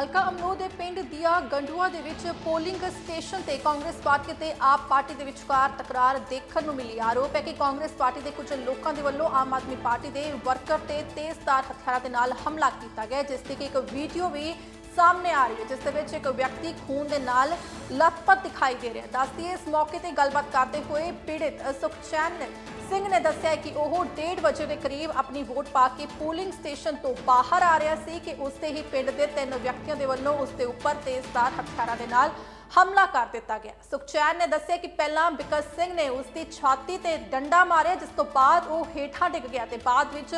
ਹਲਕਾ ਅਮਨੋ ਦੇ ਪਿੰਡ ਦੀਆ ਗੰਡੂਆ ਦੇ ਵਿੱਚ ਪੋਲਿੰਗ ਸਟੇਸ਼ਨ ਤੇ ਕਾਂਗਰਸ ਪਾਰਟੀ ਤੇ ਆਪ ਪਾਰਟੀ ਦੇ ਵਿਚਕਾਰ ਤਕਰਾਰ ਦੇਖਣ ਨੂੰ ਮਿਲੀ ਆਰੋਪ ਹੈ ਕਿ ਕਾਂਗਰਸ ਪਾਰਟੀ ਦੇ ਕੁਝ ਲੋਕਾਂ ਦੇ ਵੱਲੋਂ ਆਮ ਆਦਮੀ ਪਾਰਟੀ ਦੇ ਵਰਕਰ ਤੇ ਤੇਜ਼ਧਾਰ ਹਥਿਆਰਾਂ ਦੇ ਨਾਲ ਹਮਲਾ ਕੀਤਾ ਗਿਆ ਜਿਸ ਦੀ ਕਿ ਇੱਕ ਵੀਡੀਓ ਵੀ ਸਾਹਮਣੇ ਆ ਰਹੀ ਹੈ, ਜਿਸ ਦੇ ਵਿੱਚ ਇੱਕ ਵਿਅਕਤੀ ਖੂਨ ਦੇ ਨਾਲ ਲੱਥਪੱਥ ਦਿਖਾਈ ਦੇ ਰਿਹਾ ਦੱਸਦੀ ਇਸ ਮੌਕੇ ਤੇ ਗੱਲਬਾਤ ਕਰਦੇ ਹੋਏ ਪੀੜਿਤ ਸੁਖਚੈਨ ਸਿੰਘ ਨੇ ਦੱਸਿਆ ਕਿ ਉਹ 1:30 ਵਜੇ ਦੇ ਕਰੀਬ ਆਪਣੀ ਵੋਟ ਪਾ ਕੇ ਪੋਲਿੰਗ ਸਟੇਸ਼ਨ ਤੋਂ ਬਾਹਰ ਆ ਰਿਹਾ ਸੀ ਕਿ ਉਸ ਦੇ ਹੀ ਪਿੰਡ ਦੇ ਤਿੰਨ ਵਿਅਕਤੀਆਂ ਦੇ ਵੱਲੋਂ ਉਸ ਦੇ ਉੱਪਰ ਤੇਜ਼ਧਾਰ ਹਥਿਆਰਾਂ ਦੇ ਨਾਲ ਹਮਲਾ ਕਰ ਦਿੱਤਾ ਗਿਆ। ਸੁਖਚੈਨ ਨੇ ਦੱਸਿਆ ਕਿ ਪਹਿਲਾਂ ਬਿਕਰ ਸਿੰਘ ਨੇ ਉਸ ਦੀ ਛਾਤੀ ਤੇ ਡੰਡਾ ਮਾਰਿਆ, ਜਿਸ ਤੋਂ ਬਾਅਦ ਉਹ ਹੇਠਾਂ ਡਿੱਗ ਗਿਆ ਤੇ ਬਾਅਦ ਵਿੱਚ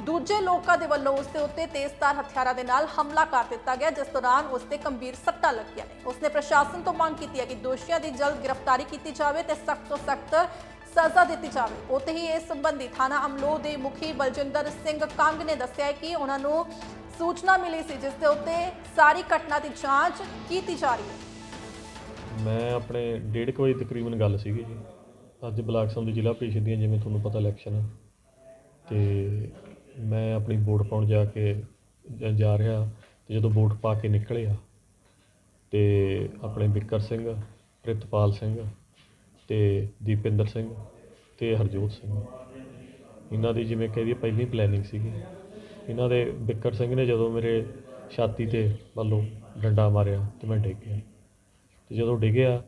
ਦੂਜੇ ਲੋਕਾਂ ਦੇ ਵੱਲੋਂ ਉਸ ਦੇ ਉੱਤੇ ਤੇਜ਼ਧਾਰ ਹਥਿਆਰਾਂ ਦੇ ਨਾਲ ਹਮਲਾ ਕਰ ਦਿੱਤਾ ਗਿਆ, ਜਿਸ ਦੌਰਾਨ ਉਸ ਤੇ ਗੰਭੀਰ ਸੱਟਾਂ ਲੱਗੀਆਂ ਨੇ। ਉਸਨੇ ਪ੍ਰਸ਼ਾਸਨ ਤੋਂ ਮੰਗ ਕੀਤੀ ਹੈ ਕਿ ਦੋਸ਼ੀਆਂ ਦੀ ਜਲਦ ਗ੍ਰਿਫਤਾਰੀ ਕੀਤੀ ਜਾਵੇ ਤੇ ਸਖਤ ਤੋਂ ਸਖਤ ਸਜ਼ਾ ਦਿੱਤੀ ਜਾਵੇ। ਉੱਥੇ ਹੀ ਇਸ ਸੰਬੰਧੀ ਥਾਣਾ ਅਮਲੋ ਦੇ ਮੁਖੀ ਬਲਜਿੰਦਰ ਸਿੰਘ ਕੰਗ ਨੇ ਦੱਸਿਆ ਕਿ ਉਹਨਾਂ ਨੂੰ ਸੂਚਨਾ ਮਿਲੀ ਸੀ, ਜਿਸ ਦੇ ਉੱਤੇ ਸਾਰੀ ਘਟਨਾ ਦੀ ਜਾਂਚ ਕੀਤੀ ਜਾ ਰਹੀ ਹੈ। ਮੈਂ ਆਪਣੇ ਡੇਢ ਕੁ ਵਜੇ ਤਕਰੀਬਨ ਗੱਲ ਸੀਗੀ ਜੀ। ਅੱਜ ਬਲਾਕ ਸੰਮਤੀ ਜ਼ਿਲ੍ਹਾ ਪ੍ਰੀਸ਼ਦ ਦੀਆਂ ਜਿਵੇਂ ਤੁਹਾਨੂੰ ਪਤਾ ਇਲੈਕਸ਼ਨ ਆ ਤੇ ਮੈਂ ਆਪਣੀ ਵੋਟ ਪਾਉਣ ਜਾ ਕੇ ਜ- ਜਾ ਰਿਹਾ। ਤੇ ਜਦੋਂ ਵੋਟ ਪਾ ਕੇ ਨਿਕਲਿਆ, ਤੇ ਆਪਣੇ ਬਿੱਕਰ ਸਿੰਘ, ਪ੍ਰਿਤਪਾਲ ਸਿੰਘ ਤੇ ਦੀਪਿੰਦਰ ਸਿੰਘ ਤੇ ਹਰਜੋਤ ਸਿੰਘ। ਇਹਨਾਂ ਦੀ ਜਿਵੇਂ ਕਹਿ ਕਹਦੀ ਪਹਿਲੀ ਪਲੈਨਿੰਗ ਸੀਗੀ। ਇਹਨਾਂ ਦੇ ਬਿੱਕਰ ਸਿੰਘ ਨੇ ਜਦੋਂ ਮੇਰੇ ਛਾਤੀ ਤੇ ਵੱਲੋਂ ਡੰਡਾ ਮਾਰਿਆ ਤੇ ਮੈਂ ਡਿੱਗ ਗਿਆ। ਤੇ ਜਦੋਂ ਡਿੱਗਿਆ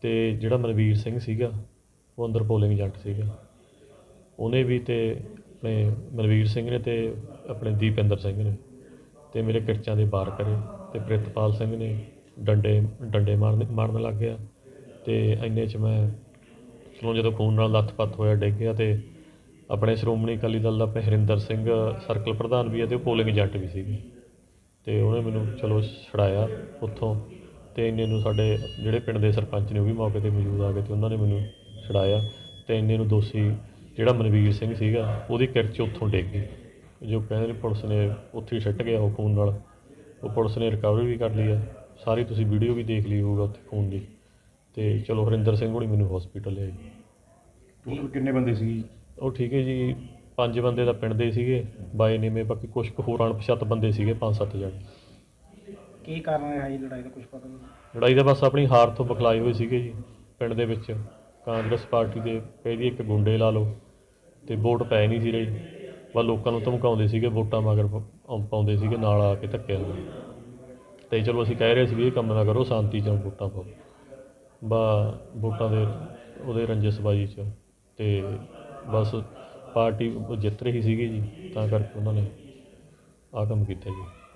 ਤੇ ਜਿਹੜਾ ਮਨਵੀਰ ਸਿੰਘ ਸੀਗਾ, ਉਹ ਅੰਦਰ ਪੋਲਿੰਗ ਏਜੰਟ ਸੀਗਾ। ਉਹਨੇ ਵੀ ਤੇ ਆਪਣੇ ਮਨਵੀਰ ਸਿੰਘ ਨੇ ਤੇ ਆਪਣੇ ਦੀਪਿੰਦਰ ਸਿੰਘ ਨੇ ਤੇ ਮੇਰੇ ਕਿਰਚਾਂ ਦੇ ਵਾਰ ਕਰੇ ਤੇ ਪ੍ਰਿਤਪਾਲ ਸਿੰਘ ਨੇ ਡੰਡੇ ਡੰਡੇ ਮਾਰਨ ਮਾਰਨ ਲੱਗ ਗਿਆ ਤੇ ਇੰਨੇ ਚ ਮੈਂ ਚਲੋ ਜਦੋਂ ਖੂਨ ਨਾਲ ਲੱਥਪੱਥ ਹੋਇਆ, ਡਿੱਗ ਗਿਆ ਤੇ ਆਪਣੇ ਸ਼੍ਰੋਮਣੀ ਅਕਾਲੀ ਦਲ ਦਾ ਪਹਿਰਿੰਦਰ ਸਿੰਘ ਸਰਕਲ ਪ੍ਰਧਾਨ ਵੀ ਹੈ ਤੇ ਉਹ ਪੋਲਿੰਗ ਏਜੰਟ ਵੀ ਸੀਗੇ। ਤੇ ਉਹਨੇ ਮੈਨੂੰ ਚਲੋ ਛੜਾਇਆ ਉੱਥੋਂ। ਤੇ ਇੰਨੇ ਨੂੰ ਸਾਡੇ ਜਿਹੜੇ ਪਿੰਡ ਦੇ ਸਰਪੰਚ ਨੇ ਉਹ ਵੀ ਮੌਕੇ ਤੇ ਮੌਜੂਦ ਆ ਗਏ ਤੇ ਉਹਨਾਂ ਨੇ ਮੈਨੂੰ ਛੜਾਇਆ ਤੇ ਇੰਨੇ ਨੂੰ ਦੋਸ਼ੀ ਜਿਹੜਾ ਮਨਵੀਰ ਸਿੰਘ ਸੀਗਾ ਉਹਦੀ ਕਿਰਚ ਉੱਥੋਂ ਡਿੱਗ ਗਈ। ਜੋ ਕਹਿੰਦੇ ਨੇ ਪੁਲਿਸ ਨੇ ਉੱਥੇ ਹੀ ਛੱਟ ਗਿਆ ਉਹ ਖੂਨ ਨਾਲ। ਉਹ ਪੁਲਿਸ ਨੇ ਰਿਕਵਰੀ ਵੀ ਕਰ ਲਈ ਆ। ਸਾਰੀ ਤੁਸੀਂ ਵੀਡੀਓ ਵੀ ਦੇਖ ਲਈ ਹੋਊਗਾ ਉੱਥੇ ਖੂਨ ਦੀ। ਤੇ ਚਲੋ ਹਰਿੰਦਰ ਸਿੰਘ ਹੋਣੀ ਮੈਨੂੰ ਹਸਪੀਟਲ ਲੈ ਗਏ ਟੋਟਲ ਕਿੰਨੇ ਬੰਦੇ ਸੀ? ਉਹ ਠੀਕ ਹੈ ਜੀ ਪੰਜ ਬੰਦੇ ਦਾ ਪਿੰਡ ਦੇ ਸੀਗੇ ਬਾਈ ਨੇਮੇ ਬਾਕੀ ਕੁਝ ਕੁ ਹੋਰ ਅਣਪਛਾਤ ਬੰਦੇ ਸੀਗੇ ਪੰਜ ਸੱਤ ਜਣੇ। ਕੀ ਕਾਰਨ ਹੈ ਇਹ ਲੜਾਈ ਦਾ ਕੁਝ ਪਤਾ ਨਹੀਂ। ਲੜਾਈ ਦਾ ਬਸ ਆਪਣੀ ਹਾਰ ਤੋਂ ਬਖਲਾਏ ਹੋਏ ਸੀਗੇ ਜੀ, ਪਿੰਡ ਦੇ ਵਿੱਚ। ਕਾਂਗਰਸ ਪਾਰਟੀ ਦੇ ਕਹਿੰਦੀ ਇੱਕ ਗੁੰਡੇ ਲਾ ਲਓ ਤੇ ਵੋਟ ਪੈ ਨਹੀਂ ਸੀ ਰਹੀ। ਵਾ ਲੋਕਾਂ ਨੂੰ ਧਮਕਾਉਂਦੇ ਸੀਗੇ, ਵੋਟਾਂ ਮਗਰ ਪ- ਪਾਉਂਦੇ ਸੀਗੇ, ਨਾਲ ਆ ਕੇ ਧੱਕਿਆ ਨਾਲ। ਤੇ ਚਲੋ ਅਸੀਂ ਕਹਿ ਰਹੇ ਸੀ ਵੀ ਇਹ ਕੰਮ ਨਾ ਕਰੋ, ਸ਼ਾਂਤੀ ਚ ਵੋਟਾਂ ਪਾਓ। ਬਾ, ਵੋਟਾਂ ਦੇ ਉਹਦੇ ਰੰਜਸਬਾਜੀ ਚ ਤੇ ਬਸ ਪਾਰਟੀ ਜਿੱਤ ਰਹੀ ਸੀਗੀ ਜੀ, ਤਾਂ ਕਰਕੇ ਉਹਨਾਂ ਨੇ ਆਹ ਕੰਮ ਕੀਤਾ ਜੀ।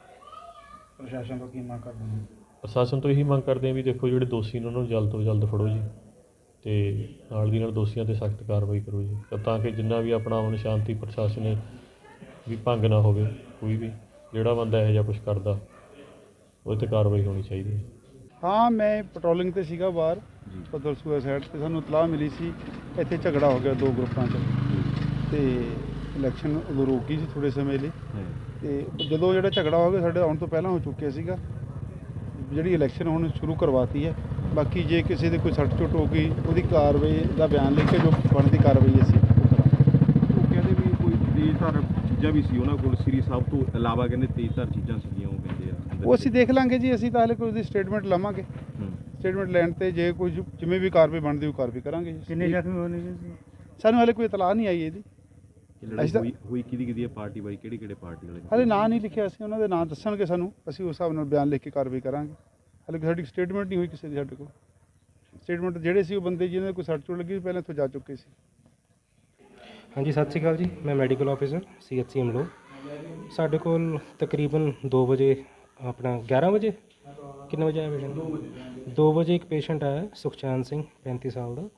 ਪ੍ਰਸ਼ਾਸਨ ਤੋਂ ਕੀ ਮੰਗ ਕਰਦੇ ਨੇ ਪ੍ਰਸ਼ਾਸਨ ਤੋਂ ਇਹੀ ਮੰਗ ਕਰਦੇ ਹਾਂ ਵੀ ਦੇਖੋ ਜਿਹੜੇ ਦੋਸ਼ੀ ਨੇ ਉਹਨਾਂ ਨੂੰ ਜਲਦ ਤੋਂ ਜਲਦ ਫੜੋ ਜੀ ਤੇ ਨਾਲ ਦੀ ਨਾਲ ਦੋਸ਼ੀਆਂ ਤੇ ਸਖਤ ਕਾਰਵਾਈ ਕਰੋ ਜੀ ਤਾਂ- ਤਾਂ ਕਿ ਜਿੰਨਾ ਵੀ ਆਪਣਾ ਅਮਨ ਸ਼ਾਂਤੀ ਪ੍ਰਸ਼ਾਸਨ ਨੇ ਵੀ ਭੰਗ ਨਾ ਹੋਵੇ ਕੋਈ ਵੀ ਜਿਹੜਾ ਬੰਦਾ ਇਹੋ ਜਿਹਾ ਕੁਝ ਕਰਦਾ ਉਹ ਤੇ ਕਾਰਵਾਈ ਹੋਣੀ ਚਾਹੀਦੀ ਹੈ। ਹਾਂ ਮੈਂ ਪੈਟਰੋਲਿੰਗ ਤੇ ਸੀਗਾ ਬਾਹਰ ਪਦਲ ਸੂਆ ਸਾਈਡ ਤੇ ਸਾਨੂੰ ਇਤਲਾਹ ਮਿਲੀ ਸੀ ਇੱਥੇ ਝਗੜਾ ਹੋ ਗਿਆ ਦੋ ਗਰੁੱਪਾਂ 'ਚ ਤੇ ਇਲੈਕਸ਼ਨ ਉਦੋਂ ਰੁਕ ਸੀ ਥੋੜੇ ਸਮੇਂ ਲਈ। ਤੇ ਜਦੋਂ ਜਿਹੜਾ ਝਗੜਾ ਹੋ ਗਿਆ ਸਾਡੇ ਆਉਣ ਤੋਂ ਪਹਿਲਾਂ ਹੋ ਚੁੱਕਿਆ ਸੀਗਾ। ਜਿਹੜੀ ਇਲੈਕਸ਼ਨ ਹੁਣ ਸ਼ੁਰੂ ਕਰਵਾਤੀ ਹੈ। ਬਾਕੀ ਜੇ ਕਿਸੇ ਦੇ ਕੋਈ ਸੱਟ ਚੋਟ ਹੋ ਗਈ ਉਹਦੀ ਕਾਰਵਾਈ ਦਾ ਬਿਆਨ ਲਿਖ ਕੇ ਜੋ ਬਣਦੀ ਕਾਰਵਾਈ ਅਸੀਂ ਉਹ ਕਹਿੰਦੇ ਵੀ ਕੋਈ ਤੇਜ਼ਧਾਰ ਚੀਜ਼ਾਂ ਵੀ ਸੀ ਉਹਨਾਂ ਕੋਲ। ਸ੍ਰੀ ਸਾਹਿਬ ਤੋਂ ਇਲਾਵਾ ਕਹਿੰਦੇ ਤੇਜ਼ਧਾਰ ਚੀਜ਼ਾਂ ਸੀਗੀਆਂ ਉਹ ਕਹਿੰਦੇ ਆ ਉਹ ਅਸੀਂ ਦੇਖ ਲਾਂਗੇ ਜੀ ਅਸੀਂ ਤਾਂ ਹਾਲੇ ਕੋਈ ਉਹਦੀ ਸਟੇਟਮੈਂਟ ਲਵਾਂਗੇ। ਸਟੇਟਮੈਂਟ ਲੈਣ ਤੇ ਜੇ ਕੋਈ ਜਿਵੇਂ ਵੀ ਕਾਰਵਾਈ ਬਣਦੀ ਉਹ ਕਾਰਵਾਈ ਕਰਾਂਗੇ ਜੀ। ਕਿੰਨੇ ਜ਼ਖਮੀ ਹੋਣੇ ਜੀ? ਸਾਨੂੰ ਹਾਲੇ ਕੋਈ ਇਤਲਾਹ ਨਹੀਂ ਆਈ ਇਹਦੀ। ਇਹ ਲੜਾਈ ਅਸੀਂ ਤਾਂ- ਹੋਈ ਹੋਈ ਕਿਹਦੀ ਕਿਹਦੀ ਹੈ ਪਾਰਟੀ ਬਾਈ ਕਿਹੜੇ ਕਿਹੜੇ ਪਾਰਟੀ ਵਾਲੇ? ਹਾਲੇ ਨਾਂ ਨਹੀਂ ਲਿਖਿਆ ਅਸੀਂ ਉਹਨਾਂ ਦੇ ਨਾਂ ਦੱਸਣਗੇ ਸਾਨੂੰ ਅਸੀਂ ਉਸ ਹਿਸਾਬ ਨਾਲ ਬਿਆਨ ਲਿਖ ਕੇ ਕਾਰਵਾਈ ਕਰਾਂਗੇ। ਹਾਲੇ ਸਾਡੀ ਸਟੇਟਮੈਂਟ ਨਹੀਂ ਹੋਈ ਕਿਸੇ ਦੀ ਸਾਡੇ ਕੋਲ। ਸਟੇਟਮੈਂਟ ਜਿਹੜੇ ਸੀ ਉਹ ਬੰਦੇ ਜਿਹਨਾਂ ਦੇ ਕੋਈ ਸੱਟ ਚੋਟ ਲੱਗੀ ਸੀ, ਪਹਿਲਾਂ ਇੱਥੋਂ ਜਾ ਚੁੱਕੇ ਸੀ। ਹਾਂਜੀ ਸਤਿ ਸ਼੍ਰੀ ਅਕਾਲ ਜੀ ਮੈਂ ਮੈਡੀਕਲ ਆਫੀਸਰ ਸੀਐਚਸੀ ਅਮਲੋ ਸਾਡੇ ਕੋਲ ਤਕਰੀਬਨ 2 ਵਜੇ ਆਪਣਾ 11 ਵਜੇ? ਕਿੰਨੇ ਵਜੇ ਆਇਆ ਪੇਸ਼ੈਂਟ 2 ਵਜੇ। ਇੱਕ ਪੇਸ਼ੈਂਟ ਆਇਆ ਸੁਖਚੈਨ ਸਿੰਘ 35 ਸਾਲ ਦਾ।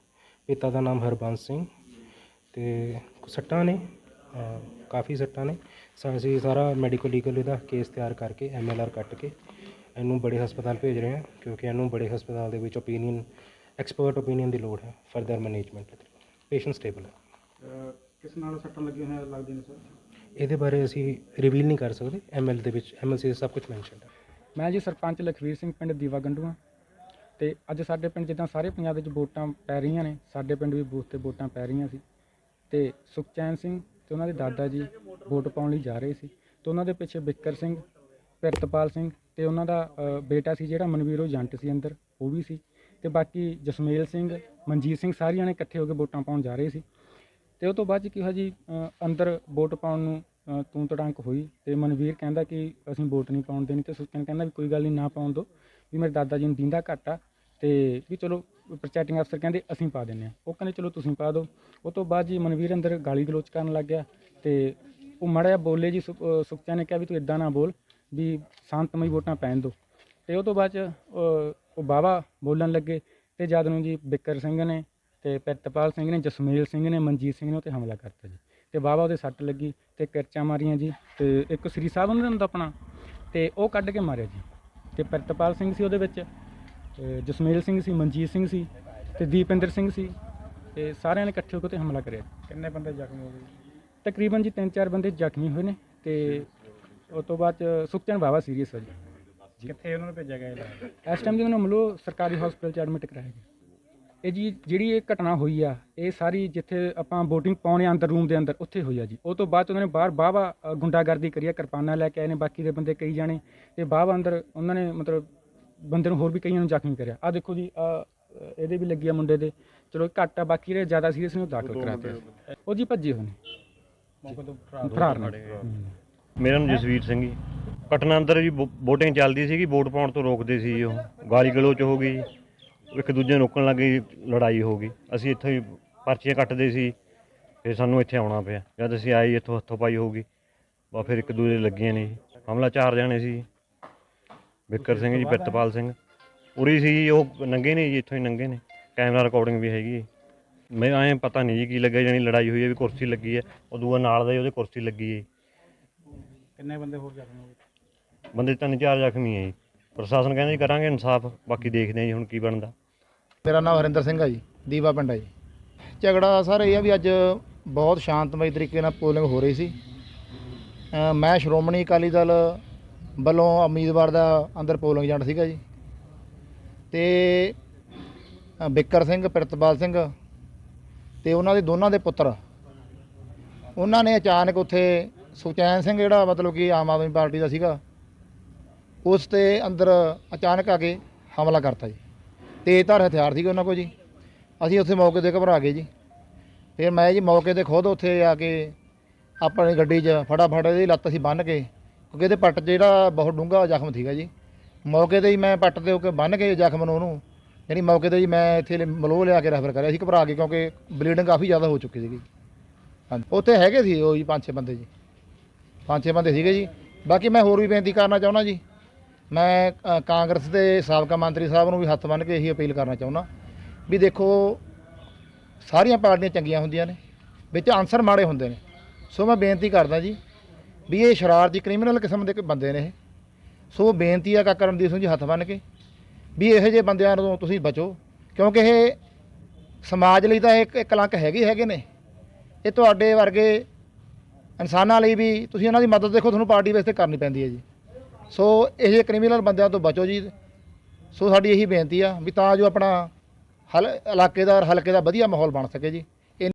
ਪਿਤਾ ਦਾ ਨਾਮ ਹਰਬੰਸ ਸਿੰਘ। ਤੇ ਸੱਟਾਂ ਨੇ ਕਾਫੀ ਸੱਟਾਂ ਨੇ। ਸਾ- ਅਸੀਂ ਸਾਰਾ ਮੈਡੀਕਲ ਲੀਗਲ ਇਹਦਾ ਕੇਸ ਤਿਆਰ ਕਰਕੇ ਐਮਐਲਆਰ ਕੱਟ ਕੇ ਇਹਨੂੰ ਬੜੇ ਹਸਪਤਾਲ ਭੇਜ ਰਹੇ ਹਾਂ ਕਿਉਂਕਿ ਇਹਨੂੰ ਬੜੇ ਹਸਪਤਾਲ ਦੇ ਵਿੱਚ ਓਪੀਨੀਅਨ ਐਕਸਪਰਟ ਓਪੀਨੀਅਨ ਦੀ ਲੋੜ ਹੈ ਫਰਦਰ ਮੈਨੇਜਮੈਂਟ ਪੇਸ਼ੈਂਟ ਸਟੇਬਲ ਹੈ। ਕਿਸ ਨਾਲ ਸੱਟਾਂ ਲੱਗੀਆਂ ਹੋਈਆਂ ਲੱਗਦੇ ਨੇ ਸਰ? ਇਹਦੇ ਬਾਰੇ ਅਸੀਂ ਰਿਵੀਲ ਨਹੀਂ ਕਰ ਸਕਦੇ ਐਮਐਲ ਦੇ ਵਿੱਚ ਐਮਐਲਸੀ ਸਭ ਕੁਝ ਮੈਂਸ਼ਨਡ ਹੈ। ਮੈਂ ਜੀ ਸਰਪੰਚ ਲਖਵੀਰ ਸਿੰਘ ਪਿੰਡ ਦੀਵਾ ਗੰਡੂਆ ਤੇ ਅੱਜ ਸਾਡੇ ਪਿੰਡ ਜਿੱਦਾਂ ਸਾਰੇ ਪੰਜਾਬ ਵਿੱਚ ਵੋਟਾਂ ਪੈ ਰਹੀਆਂ ਨੇ ਸਾਡੇ ਪਿੰਡ ਵੀ ਬੂਥ ਤੇ ਵੋਟਾਂ ਪੈ ਰਹੀਆਂ ਸੀ। ਤੇ ਸੁਖਚੈਨ ਸਿੰਘ ਤੇ ਉਹਨਾਂ ਦੇ ਦਾਦਾ ਜੀ ਵੋਟ ਪਾਉਣ ਲਈ ਜਾ ਰਹੇ ਸੀ ਤੇ ਉਹਨਾਂ ਦੇ ਪਿੱਛੇ ਬਿੱਕਰ ਸਿੰਘ ਪਿਰਤਪਾਲ ਸਿੰਘ ਤੇ ਉਹਨਾਂ ਦਾ ਅ, ਬੇਟਾ ਸੀ ਜਿਹੜਾ ਮਨਵੀਰ ਉਹ ਏਜੰਟ ਸੀ ਅੰਦਰ ਉਹ ਵੀ ਸੀ ਤੇ ਬਾਕੀ ਜਸਮੇਲ ਸਿੰਘ ਮਨਜੀਤ ਸਿੰਘ ਸਾਰਿਆਂ ਨੇ ਇਕੱਠੇ ਹੋ ਕੇ ਵੋਟਾਂ ਪਾਉਣ ਜਾ ਰਹੇ ਸੀ ਤੇ ਉਹ ਤੋਂ ਬਾਅਦ 'ਚ ਕੀ ਹੋਇਆ ਜੀ ਅ, ਅੰਦਰ ਵੋਟ ਪਾਉਣ ਨੂੰ ਅ, ਤੂੰ ਤੜਾਂਕ ਹੋਈ ਤੇ ਮਨਵੀਰ ਕਹਿੰਦਾ ਕਿ ਅਸੀਂ ਵੋਟ ਨਹੀਂ ਪਾਉਣ ਦੇਣੀ ਤੇ ਸੁਖਚੈਨ ਕਹਿੰਦਾ ਵੀ ਕੋਈ ਗੱਲ ਨਹੀਂ ਨਾ ਪਾਉਣ ਦਿਓ ਵੀ ਮੇਰੇ ਦਾਦਾ ਜੀ ਨੂੰ ਦਿੰਦਾ ਘੱਟ ਆ ਤੇ ਵੀ ਚਲੋ ਪ੍ਰਚਾਰਟਿੰਗ ਅਫਸਰ ਕਹਿੰਦੇ ਅਸੀਂ ਪਾ ਦਿੰਨੇ ਆ ਉਹ ਕਹਿੰਦੇ ਚਲੋ ਤੁਸੀਂ ਪਾ ਦਿਓ। ਉਹ ਤੋਂ ਬਾਅਦ ਜੀ ਮਨਵੀਰ ਅੰਦਰ ਗਾਲੀ ਗਲੋਚ ਕਰਨ ਲੱਗ ਗਿਆ ਤੇ ਉਹ ਮਾੜਾ ਜਿਹਾ ਬੋਲੇ ਜੀ ਸੁਖ- ਸੁਖਚੈਨ ਨੇ ਕਿਹਾ ਵੀ ਤੂੰ ਇਦਾਂ ਨਾ ਬੋਲ, ਵੀ ਸ਼ਾਂਤਮਈ ਵੋਟਾਂ ਪੈਣ ਦਿਓ ਤੇ ਉਹ ਤੋਂ ਬਾਅਦ 'ਚ ਉਹ ਬਾਵਾ ਬੋਲਣ ਲੱਗੇ ਤੇ ਜਦ ਨੂੰ ਜੀ ਬਿੱਕਰ ਸਿੰਘ ਨੇ ਤੇ ਪਿਤਪਾਲ ਸਿੰਘ ਨੇ, ਜਸਮੇਲ ਸਿੰਘ ਨੇ, ਮਨਜੀਤ ਸਿੰਘ ਨੇ ਉਹ ਤੇ ਹਮਲਾ ਕਰਤਾ ਜੀ। ਤੇ ਬਾਵਾ ਉਹਦੇ ਸੱਟ ਲੱਗੀ ਤੇ ਕਿਰਚਾਂ ਮਾਰੀਆਂ ਜੀ ਤੇ ਇੱਕ ਸ੍ਰੀ ਸਾਹਿਬ ਉਹਨਾਂ ਦਾ ਆਪਣਾ ਤੇ ਉਹ ਕੱਢ ਕੇ ਮਾਰਿਆ ਜੀ। ਤੇ ਪਿਤਪਾਲ ਸਿੰਘ ਸੀ ਉਹਦੇ ਵਿੱਚ। ਤੇ ਜਸਮੇਲ ਸਿੰਘ ਸੀ ਮਨਜੀਤ ਸਿੰਘ ਸੀ ਤੇ ਦੀਪਿੰਦਰ ਸਿੰਘ ਸੀ ਤੇ ਸਾਰਿਆਂ ਨੇ ਇਕੱਠੇ ਹੋ ਕੇ ਤੇ ਹਮਲਾ ਕਰਿਆ। ਕਿੰਨੇ ਬੰਦੇ ਜ਼ਖਮੀ ਹੋ ਗਏ? ਤਕਰੀਬਨ ਜੀ ਤਿੰਨ ਚਾਰ ਬੰਦੇ ਜ਼ਖਮੀ ਹੋਏ ਨੇ ਤੇ ਉਸ ਤੋਂ ਬਾਅਦ 'ਚ ਸੁਖਚੈਨ ਬਾਵਾ ਸੀਰੀਅਸ ਹੈ ਜੀ। ਕਿੱਥੇ ਉਹਨਾਂ ਨੂੰ ਭੇਜਿਆ ਗਿਆ ਇਲਾਜ ਇਸ ਟਾਈਮ ਜੀ ਉਹਨਾਂ ਮਲੋ ਸਰਕਾਰੀ ਹਸਪਤਾਲ 'ਚ ਐਡਮਿਟ ਕਰਾਇਆ ਗਿਆ। ਇਹ ਜੀ ਜਿਹੜੀ ਇਹ ਘਟਨਾ ਹੋਈ ਆ ਇਹ ਸਾਰੀ ਜਿੱਥੇ ਆਪਾਂ VOTING ਪਾਉਣੇ ਆ ਅੰਦਰ ਰੂਮ ਦੇ ਅੰਦਰ ਉੱਥੇ ਹੋਈ ਆ ਜੀ। ਉਹ ਤੋਂ ਬਾਅਦ 'ਚ ਉਹਨਾਂ ਨੇ ਬਾਹਰ ਬਾਵਾ ਗੁੰਡਾਗਰਦੀ ਕਰੀ ਆ ਕਿਰਪਾਨਾਂ ਲੈ ਕੇ ਆਏ ਨੇ ਬਾਕੀ ਦੇ ਬੰਦੇ ਕਈ ਜਾਣੇ ਤੇ ਬਾਵਾ ਅੰਦਰ ਉਹਨਾਂ ਨੇ ਮਤਲਬ ਬੰਦੇ ਨੂੰ ਹੋਰ ਵੀ ਕਈਆਂ ਨੂੰ ਜ਼ਖਮੀ ਕਰਿਆ। ਆ ਦੇਖੋ ਜੀ ਆ ਇਹਦੇ ਵੀ ਲੱਗੀ ਆ ਮੁੰਡੇ ਦੇ। ਚਲੋ ਘੱਟ ਆ ਬਾਕੀ ਜਿਹੜੇ ਜ਼ਿਆਦਾ ਸੀਰੀਅਸ ਨੇ ਉਹ ਦਾਖਲ ਕਰਾਤੇ ਆ। ਉਹ ਜੀ ਭੱਜੇ ਹੋਏ ਨੇ। ਮੌਕੇ ਤੋਂ ਫਰਾਰ ਨੇ। ਹੂੰ। ਮੇਰਾ ਨਾਮ ਜਸਵੀਰ ਸਿੰਘ ਜੀ। ਘਟਨਾ ਅੰਦਰ ਜੀ ਵੋ- ਵੋਟਿੰਗ ਚੱਲਦੀ ਸੀਗੀ ਵੋਟ ਪਾਉਣ ਤੋਂ ਰੋਕਦੇ ਸੀ ਜੀ ਉਹ। ਗਾਲੀ ਗਲੋਚ ਹੋ ਗਈ। ਇੱਕ ਦੂਜੇ ਨੂੰ ਰੋਕਣ ਲੱਗੇ ਲੜਾਈ ਹੋ ਗਈ। ਅਸੀਂ ਇੱਥੋਂ ਹੀ ਪਰਚੀਆਂ ਕੱਟਦੇ ਸੀ। ਫਿਰ ਸਾਨੂੰ ਇੱਥੇ ਆਉਣਾ ਪਿਆ। ਜਦ ਅਸੀਂ ਆਏ ਇੱਥੋਂ ਹੱਥੋਂ ਪਾਈ ਹੋ ਗਈ। ਬਾ ਫਿਰ ਇੱਕ ਦੂਜੇ ਲੱਗੀਆਂ ਨੇ ਜੀ। ਹਮਲਾ ਚਾਰ ਜਾਣੇ ਸੀ ਬਿੱਕਰ ਸਿੰਘ ਜੀ ਪ੍ਰਿਤਪਾਲ ਸਿੰਘ। ਉਰੀ ਸੀ ਜੀ, ਉਹ ਨੰਗੇ ਨੇ ਜੀ ਇੱਥੋਂ ਹੀ ਨੰਗੇ ਨੇ। ਕੈਮਰਾ ਰਿਕਾਰਡਿੰਗ ਵੀ ਹੈਗੀ ਹੈ ਮੈਂ ਐਂ ਪਤਾ ਨਹੀਂ ਜੀ ਕੀ ਲੱਗਾ ਜਾਣੀ ਲੜਾਈ ਹੋਈ ਹੈ ਵੀ ਕੁਰਸੀ ਲੱਗੀ ਹੈ ਉਹ ਦੂਆ ਨਾਲ ਦਾ ਹੀ ਉਹਦੇ ਕੁਰਸੀ ਲੱਗੀ ਹੈ ਕਿੰਨੇ ਬੰਦੇ ਹੋਰ ਜ਼ਖਮੀ ਹੋ ਗਏ ਬੰਦੇ ਤਿੰਨ ਚਾਰ ਜ਼ਖਮੀ ਹੈ ਜੀ। ਪ੍ਰਸ਼ਾਸਨ ਕਹਿੰਦਾ ਜੀ ਕਰਾਂਗੇ ਇਨਸਾਫ ਬਾਕੀ ਦੇਖਦੇ ਹਾਂ ਜੀ ਹੁਣ ਕੀ ਬਣਦਾ। ਮੇਰਾ ਨਾਮ ਹਰਿੰਦਰ ਸਿੰਘ ਆ ਜੀ ਦੀਵਾ ਪਿੰਡ ਆ ਜੀ। ਝਗੜਾ ਸਰ ਇਹ ਆ ਵੀ ਅੱਜ ਬਹੁਤ ਸ਼ਾਂਤਮਈ ਤਰੀਕੇ ਨਾਲ ਪੋਲਿੰਗ ਹੋ ਰਹੀ ਸੀ। ਮੈਂ ਸ਼੍ਰੋਮਣੀ ਅਕਾਲੀ ਦਲ ਵੱਲੋਂ ਉਮੀਦਵਾਰ ਦਾ ਅੰਦਰ ਪੋਲਿੰਗ ਏਜੰਟ ਸੀਗਾ ਜੀ। ਤੇ ਅ, ਬਿੱਕਰ ਸਿੰਘ ਪ੍ਰਿਤਪਾਲ ਸਿੰਘ ਤੇ ਉਹਨਾਂ ਦੇ ਦੋਨਾਂ ਦੇ ਪੁੱਤਰ। ਉਹਨਾਂ ਨੇ ਅਚਾਨਕ ਉੱਥੇ ਸੁਚੈਨ ਸਿੰਘ ਜਿਹੜਾ ਮਤਲਬ ਕਿ ਆਮ ਆਦਮੀ ਪਾਰਟੀ ਦਾ ਸੀਗਾ ਉਸ ਤੇ ਅੰਦਰ ਅਚਾਨਕ ਆ ਕੇ ਹਮਲਾ ਕਰਤਾ ਜੀ। ਤੇਜ਼ ਧਾਰ ਹਥਿਆਰ ਸੀਗੇ ਉਹਨਾਂ ਕੋਲ ਜੀ। ਅਸੀਂ ਉੱਥੇ ਮੌਕੇ ਤੇ ਘਬਰਾ ਗਏ ਜੀ। ਫਿਰ ਮੈਂ ਜੀ ਮੌਕੇ ਤੇ ਖੁਦ ਉੱਥੇ ਆ ਕੇ ਆਪਣੀ ਗੱਡੀ 'ਚ ਫਟਾਫਟ ਇਹਦੀ ਲੱਤ ਅਸੀਂ ਬੰਨ੍ਹ ਕੇ ਕਿਉਂਕਿ ਇਹਦੇ ਪੱਟ ਜਿਹੜਾ ਬਹੁਤ ਡੂੰਘਾ ਜ਼ਖਮ ਸੀਗਾ ਜੀ। ਮੌਕੇ ਤੇ ਹੀ ਮੈਂ ਪੱਟ ਦੇ ਕੇ ਬੰਨ੍ਹ ਕੇ ਜ਼ਖਮ ਨੂੰ ਉਹਨੂੰ ਯਾਨੀ ਮੌਕੇ ਤੇ ਹੀ ਮੈਂ ਇੱਥੇ ਲ- ਮਲੋਹ ਲਿਆ ਕੇ ਰੈਫਰ ਕਰਿਆ ਸੀ ਘਬਰਾ ਕੇ ਕਿਉਂਕਿ ਬਲੀਡਿੰਗ ਕਾਫੀ ਜ਼ਿਆਦਾ ਹੋ ਚੁੱਕੀ ਸੀਗੀ। ਹਾਂਜੀ ਉੱਥੇ ਹੈਗੇ ਸੀ ਉਹ ਜੀ ਪੰਜ ਛੇ ਬੰਦੇ ਜੀ। ਪੰਜ ਛੇ ਬੰਦੇ ਸੀਗੇ ਜੀ। ਬਾਕੀ ਮੈਂ ਹੋਰ ਵੀ ਬੇਨਤੀ ਕਰਨਾ ਚਾਹੁੰਦਾ ਜੀ। ਮੈਂ ਅ, ਕਾਂਗਰਸ ਦੇ ਸਾਬਕਾ ਮੰਤਰੀ ਸਾਹਿਬ ਨੂੰ ਵੀ ਹੱਥ ਬੰਨ੍ਹ ਕੇ ਇਹੀ ਅਪੀਲ ਕਰਨਾ ਚਾਹੁੰਦਾ ਵੀ ਦੇਖੋ ਸਾਰੀਆਂ ਪਾਰਟੀਆਂ ਚੰਗੀਆਂ ਹੁੰਦੀਆਂ ਨੇ ਵਿੱਚ ਆਨਸਰ ਮਾੜੇ ਹੁੰਦੇ ਨੇ। ਸੋ ਮੈਂ ਬੇਨਤੀ ਕਰਦਾ ਜੀ ਵੀ ਇਹ ਸ਼ਰਾਰਤੀ ਕ੍ਰਿਮੀਨਲ ਕਿਸਮ ਦੇ ਕੋਈ ਬੰਦੇ ਨੇ ਇਹ। ਸੋ ਬੇਨਤੀ ਆ ਕਾਕਾ ਰਣਦੀਪ ਸਿੰਘ ਜੀ ਹੱਥ ਬੰਨ੍ਹ ਕੇ ਵੀ ਇਹੋ ਜਿਹੇ ਬੰਦਿਆਂ ਤੋਂ ਤੁਸੀਂ ਬਚੋ, ਕਿਉਂਕਿ ਇਹ ਸਮਾਜ ਲਈ ਤਾਂ ਇੱਕ ਇੱਕ ਕਲੰਕ ਹੈਗੇ ਹੈਗੇ ਨੇ। ਇਹ ਤੁਹਾਡੇ ਵਰਗੇ ਇਨਸਾਨਾਂ ਲਈ ਵੀ ਤੁਸੀਂ ਇਹਨਾਂ ਦੀ ਮਦਦ ਦੇਖੋ, ਤੁਹਾਨੂੰ ਪਾਰਟੀ ਵਾਸਤੇ ਕਰਨੀ ਪੈਂਦੀ ਹੈ ਜੀ। ਸੋ ਇਹ ਜਿਹੇ ਕ੍ਰਿਮੀਨਲ ਬੰਦਿਆਂ ਤੋਂ ਬਚੋ ਜੀ। ਸੋ ਸਾਡੀ ਇਹੀ ਬੇਨਤੀ ਆ ਵੀ ਤਾਂ ਜੋ ਆਪਣਾ ਹਲ, ਇਲਾਕੇ ਦਾ ਔਰ ਹਲਕੇ ਦਾ ਵਧੀਆ ਮਾਹੌਲ ਬਣ ਸਕੇ ਜੀ।